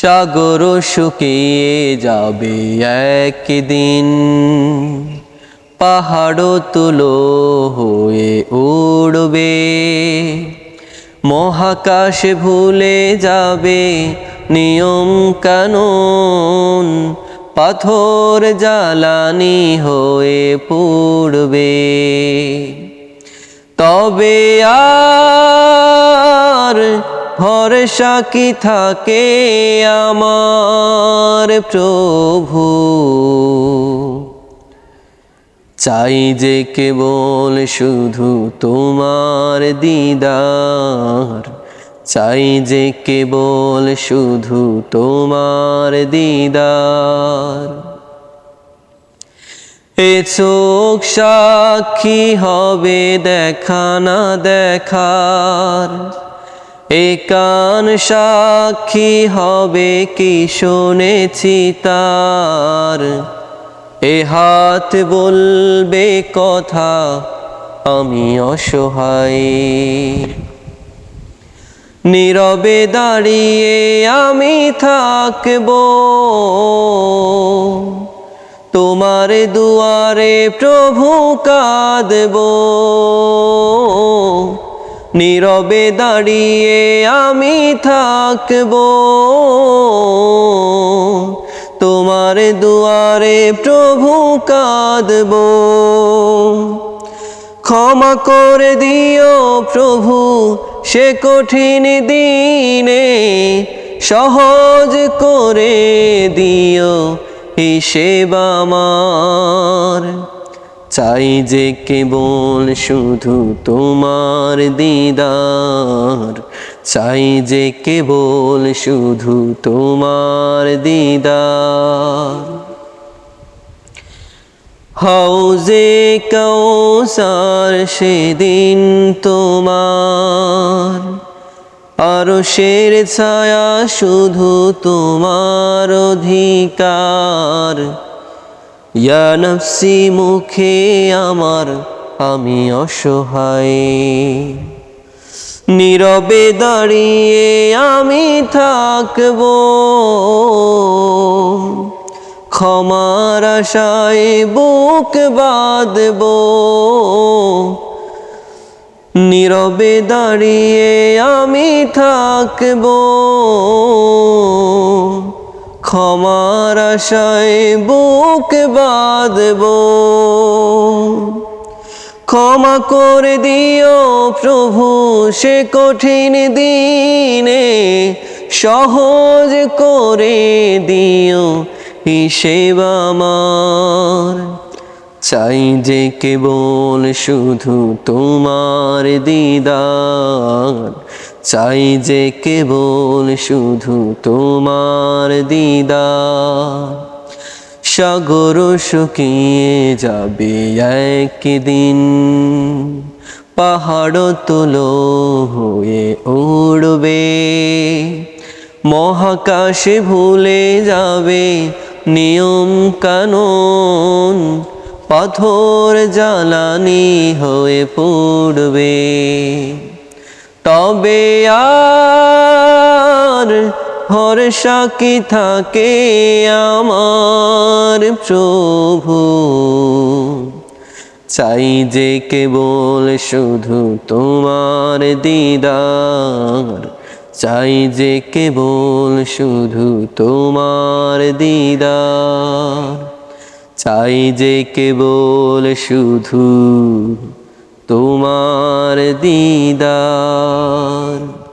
সাগর শুকিয়ে যাবে একদিন। পাহাড় তুলো হয়ে উড়বে। মহাকাশ ভুলে যাবে নিয়ম কানুন। পাথর জ্বালানি হয়ে পড়বে। তবে আর ভরসা কি থাকে আমার প্রভু। চাই যে কেবল শুধু তোমার দিদার, চাই যে কেবল শুধু তোমার দিদার। এ চোখ সাক্ষী হবে দেখা না দেখার। এ কান সাক্ষী হবে কি শুনেছি তার? এ হাত বলবে কথা আমি অসহায়। নীরবে দাঁড়িয়ে আমি থাকব। তোমার দুয়ারে প্রভু কাঁদব। নীরবে দাঁড়িয়ে আমি থাকব। তোমার দুয়ারে প্রভু কাঁদব। ক্ষমা করে দিও প্রভু সে কঠিন দিনে, সহজ করে দিও হিসেব আমার। চাই যে কেবল শুধু তোমার দিদার। চাই যে কেবল শুধু তোমার দিদার। হাউজে কৌসার সেদিন তোমার আরও শের ছায়া শুধু তোমার অধিকার। ইয়া নফসি মুখে আমার আমি অসহায়। নীরবে দাঁড়িয়ে আমি থাকব। ক্ষমার আশায় বুক বাঁধব। নীরবে দাঁড়িয়ে আমি থাকব। ক্ষমার আশায় বুক বাঁধব। ক্ষমা করে দিও প্রভু সে কঠিন দিনে, সহজ করে দিও হিসেব আমার। চাই যে কেবল শুধু তোমার দিদার। চাই যে কেবল শুধু তোমার দিদার। সাগর শুকিয়ে যাবে একদিন, পাহাড় তুলো হয়ে উড়বে, মহাকাশে ভুলে যাবে নিয়ম কানুন, পাথর জ্বালানি হয়ে পড়বে। তবে আর ভরসা কি থাকে আমার প্রভু? চাই যে কেবল শুধু তোমার দিদার। চাই যে কেবল শুধু তোমার দিদার। চাই যে কেবল শুধু তোমার দিদার।